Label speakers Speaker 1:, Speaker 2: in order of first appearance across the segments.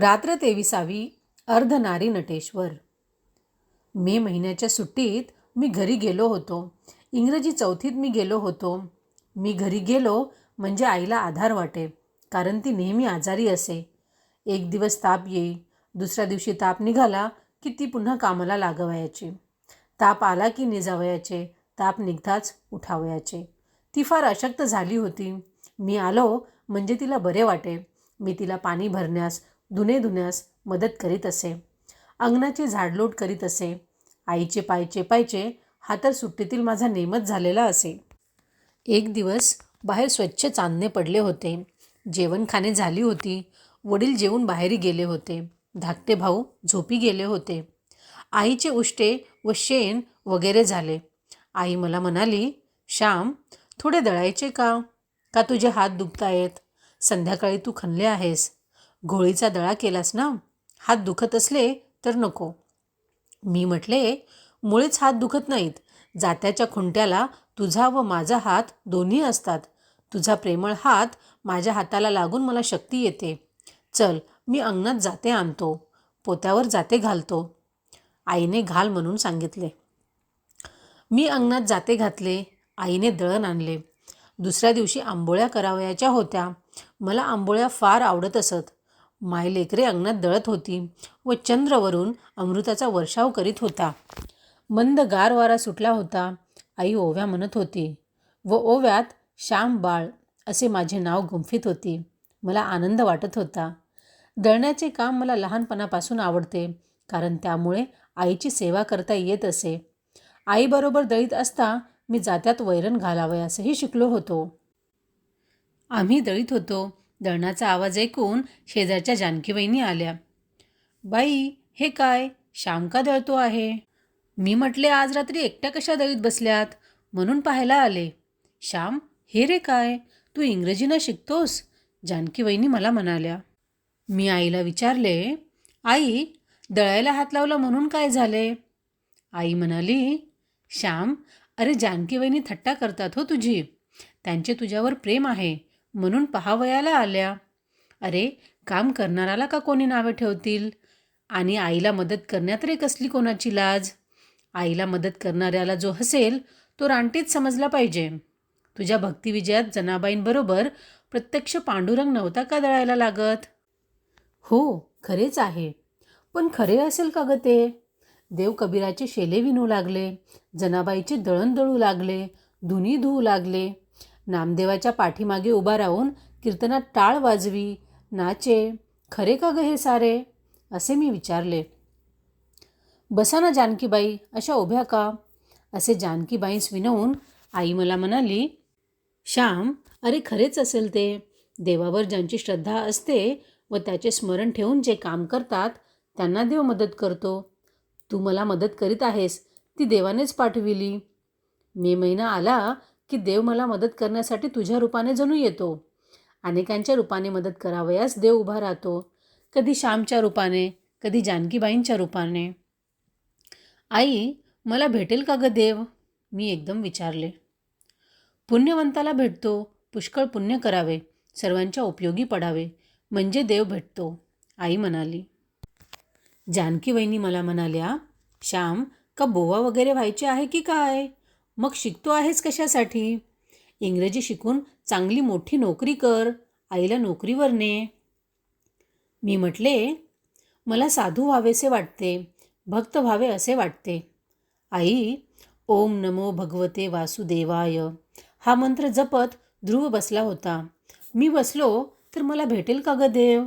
Speaker 1: रात्र तेविसावी अर्धनारी नटेश्वर मे महिन्याच्या सुट्टीत मी घरी गेलो होतो इंग्रजी चौथीत मी गेलो होतो मी घरी गेलो म्हणजे आईला आधार वाटे कारण ती नेहमी आजारी असे एक दिवस ताप येई दुसऱ्या दिवशी ताप निघाला की ती पुन्हा कामाला लागवायची ताप आला की निजावयाचे ताप निघताच उठावयाचे ती फार अशक्त झाली होती मी आलो म्हणजे तिला बरे वाटे मी तिला पाणी भरण्यास धुणे धुण्यास मदत करीत असे अंगणाची झाडलोट करीत असे आईचे पायचे पायचे हा तर सुट्टीतील माझा नेमच झालेला असे एक दिवस बाहेर स्वच्छ चांदणे पडले होते जेवणखाने झाली होती वडील जेवून बाहेर गेले होते धाकटे भाऊ झोपी गेले होते आईचे उष्टे व शेण वगैरे झाले आई मला म्हणाली श्याम थोडे दळायचे का का तुझे हात दुखतायत संध्याकाळी तू खणले आहेस घोळीचा दळा केलास ना हात दुखत असले तर नको मी म्हटले मुळेच हात दुखत नाहीत जात्याच्या खुंट्याला तुझा व माझा हात दोन्ही असतात तुझा प्रेमळ हात माझ्या हाताला लागून मला शक्ती येते चल मी अंगणात जाते आणतो पोत्यावर जाते घालतो आईने घाल म्हणून सांगितले मी अंगणात जाते घातले आईने दळण आणले दुसऱ्या दिवशी आंबोळ्या करावयाच्या होत्या मला आंबोळ्या फार आवडत असत माय लेकरे अंगणात दळत होती व चंद्रवरून अमृताचा वर्षाव करीत होता मंद गार वारा सुटला होता आई ओव्या म्हणत होती व ओव्यात श्याम बाळ असे माझे नाव गुंफित होती मला आनंद वाटत होता दळण्याचे काम मला लहानपणापासून आवडते कारण त्यामुळे आईची सेवा करता येत असे आईबरोबर दळीत असता मी जात्यात वैरण घालावे असंही शिकलो होतो
Speaker 2: आम्ही दळीत होतो दळणाचा आवाज ऐकून शेजारच्या जानकीबाईंनी आल्या बाई हे काय श्याम का दळतो आहे
Speaker 1: मी म्हटले आज रात्री एकट्या कशा दळीत बसल्यात म्हणून पाहायला आले
Speaker 2: श्याम हे रे काय तू इंग्रजी न शिकतोस जानकीबाईंनी मला म्हणाल्या
Speaker 1: मी आईला विचारले आई दळायला हात लावला म्हणून काय झाले
Speaker 2: आई म्हणाली श्याम अरे जानकीबाईंनी थट्टा करतात हो तुझी त्यांचे तुझ्यावर प्रेम आहे म्हणून पहावयाला आल्या अरे काम करणाराला का कोणी नावे ठेवतील आणि आईला मदत करण्यात रे कसली कोणाची लाज आईला मदत करणाऱ्याला जो हसेल तो रानटीत समजला पाहिजे तुझ्या भक्तिविजयात जनाबाईंबरोबर प्रत्यक्ष पांडुरंग नव्हता का दळायला लागत
Speaker 1: हो खरेच आहे पण खरे असेल का ग ते देव कबीराचे शेले विनू लागले जनाबाईचे दळण दळू लागले धुनी धुऊ लागले नामदेवाच्या पाठीमागे उभा राहून कीर्तनात टाळ वाजवी नाचे खरे का ग हे सारे असे मी विचारले बसा ना जानकीबाई अशा उभ्या का असे जानकीबाईस विनवून आई मला म्हणाली श्याम अरे खरेच असेल ते देवावर ज्यांची श्रद्धा असते व त्याचे स्मरण ठेवून जे काम करतात त्यांना देव मदत करतो तू मला मदत करीत आहेस ती देवानेच पाठविली मे महिना आला की देव मला मदत करण्यासाठी तुझ्या रूपाने जणू येतो अनेकांच्या रूपाने मदत करावयास देव उभा राहतो कधी श्यामच्या रूपाने कधी जानकीबाईंच्या रूपाने आई मला भेटेल का ग देव मी एकदम विचारले पुण्यवंताला भेटतो पुष्कळ पुण्य करावे सर्वांच्या उपयोगी पडावे म्हणजे देव भेटतो आई म्हणाली
Speaker 2: जानकी वहिनी मला म्हणाल्या श्याम का बोवा वगैरे व्हायचे आहे की काय मग शिकतो आहेस कशासाठी इंग्रजी शिकून चांगली मोठी नोकरी कर आईला नोकरीवर ने
Speaker 1: मी म्हटले मला साधू व्हावेसे वाटते भक्त व्हावे असे वाटते आई ओम नमो भगवते वासुदेवाय हा मंत्र जपत ध्रुव बसला होता मी बसलो तर मला भेटेल का ग देव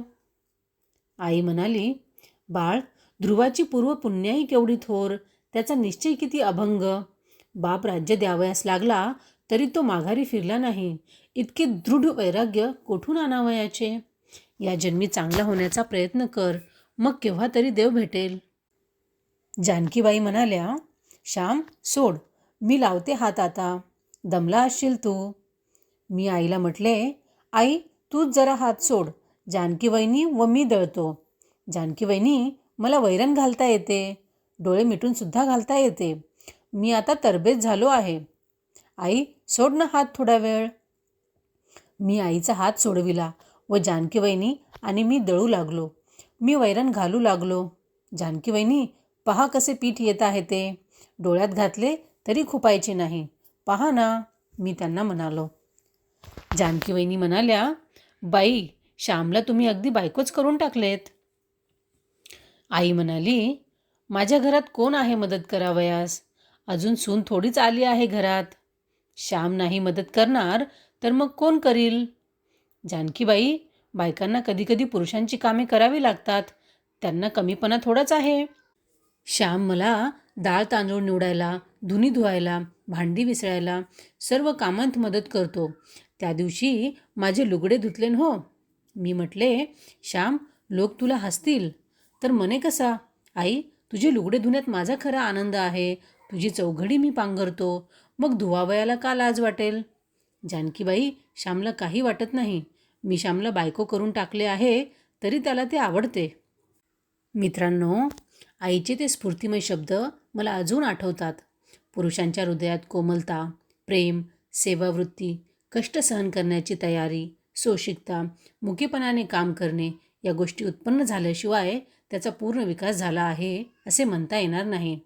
Speaker 2: आई म्हणाली बाळ ध्रुवाची पूर्व पुण्याही केवढी थोर त्याचा निश्चय किती अभंग बाप राज्य द्यावयास लागला तरी तो माघारी फिरला नाही इतके दृढ वैराग्य कोठून आणावयाचे या जन्मी चांगला होण्याचा प्रयत्न कर मग केव्हा तरी देव भेटेल
Speaker 1: जानकीबाई म्हणाल्या श्याम सोड मी लावते हात आता दमला असशील तू मी आईला म्हटले आई तूच जरा हात सोड जानकी व मी दळतो जानकी मला वैरण घालता येते डोळे मिटून सुद्धा घालता येते मी आता तरबेज झालो आहे आई सोड ना हात थोडा वेळ मी आईचा हात सोडविला व जानकी वहिनी आणि मी दळू लागलो मी वैरण घालू लागलो जानकी वहिनी पहा कसे पीठ येत आहे ते डोळ्यात घातले तरी खुपायचे नाही पहा ना मी त्यांना म्हणालो
Speaker 2: जानकी वहिनी म्हणाल्या बाई श्यामला तुम्ही अगदी बायकोच करून टाकलेत
Speaker 1: आई म्हणाली माझ्या घरात कोण आहे मदत करावयास अजून सून थोडीच आली आहे घरात श्याम नाही मदत करणार तर मग कोण करील जानकीबाई बायकांना कधीकधी पुरुषांची कामे करावी लागतात त्यांना कमीपणा थोडाच आहे श्याम मला डाळ तांदूळ निवडायला धुनी धुवायला भांडी विसळायला सर्व कामांत मदत करतो त्या दिवशी माझे लुगडे धुतले हो मी म्हटले श्याम लोक तुला हसतील तर मने कसा आई तुझे लुगडे धुण्यात माझा खरा आनंद आहे तुझी चौघडी मी पांघरतो मग धुवावयाला का लाज वाटेल जानकीबाई श्यामला काही वाटत नाही मी श्यामला बायको करून टाकले आहे तरी त्याला ते आवडते मित्रांनो आईचे ते स्फूर्तिमय शब्द मला अजून आठवतात पुरुषांच्या हृदयात कोमलता प्रेम सेवावृत्ती कष्ट सहन करण्याची तयारी सोशिकता मुकेपणाने काम करणे या गोष्टी उत्पन्न झाल्याशिवाय त्याचा पूर्ण विकास झाला आहे असे म्हणता येणार नाही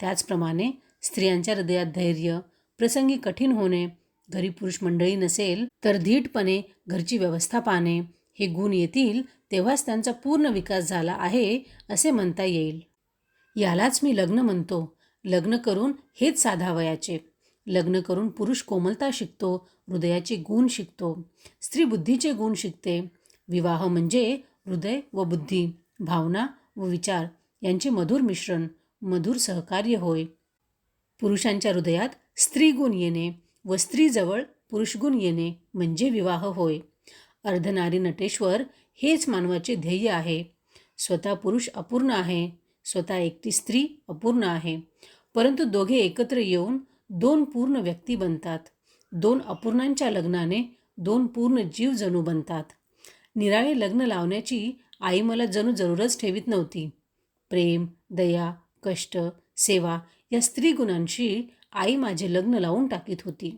Speaker 1: त्याचप्रमाणे स्त्रियांच्या हृदयात धैर्य प्रसंगी कठीण होणे घरी पुरुष मंडळी नसेल तर धीटपणे घरची व्यवस्था पाहणे हे गुण येतील तेव्हाच त्यांचा पूर्ण विकास झाला आहे असे म्हणता येईल यालाच मी लग्न म्हणतो लग्न करून हेच साधावयाचे लग्न करून पुरुष कोमलता शिकतो हृदयाचे गुण शिकतो स्त्री बुद्धीचे गुण शिकते विवाह म्हणजे हृदय व बुद्धी भावना व विचार यांचे मधुर मिश्रण मधुर सहकार्य होय पुरुषांच्या हृदयात स्त्रीगुण येणे व स्त्रीजवळ पुरुषगुण येणे म्हणजे विवाह होय अर्धनारी नटेश्वर हेच मानवाचे ध्येय आहे स्वतः पुरुष अपूर्ण आहे स्वतः एकटी स्त्री अपूर्ण आहे परंतु दोघे एकत्र येऊन दोन पूर्ण व्यक्ती बनतात दोन अपूर्णांच्या लग्नाने दोन पूर्ण जीव जणू बनतात निराळे लग्न लावण्याची आई मला जणू जरूरच ठेवीत नव्हती प्रेम दया कष्ट सेवा या स्त्रीगुणांशी आई माझे लग्न लावून टाकीत होती